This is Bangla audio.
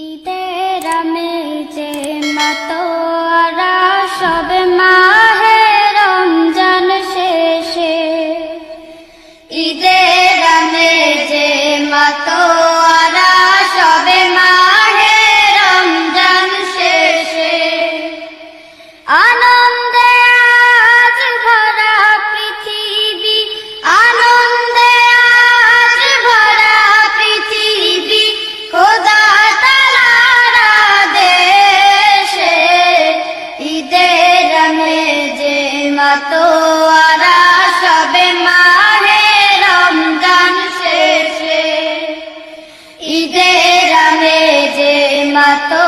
ঈদের মাহে রমজান শেষে। ঈদের আমেজে মাতোয়ারা আমেজে মাতোয়ারা সবে মাহে রমজান শেষে। ঈদের যে মাতো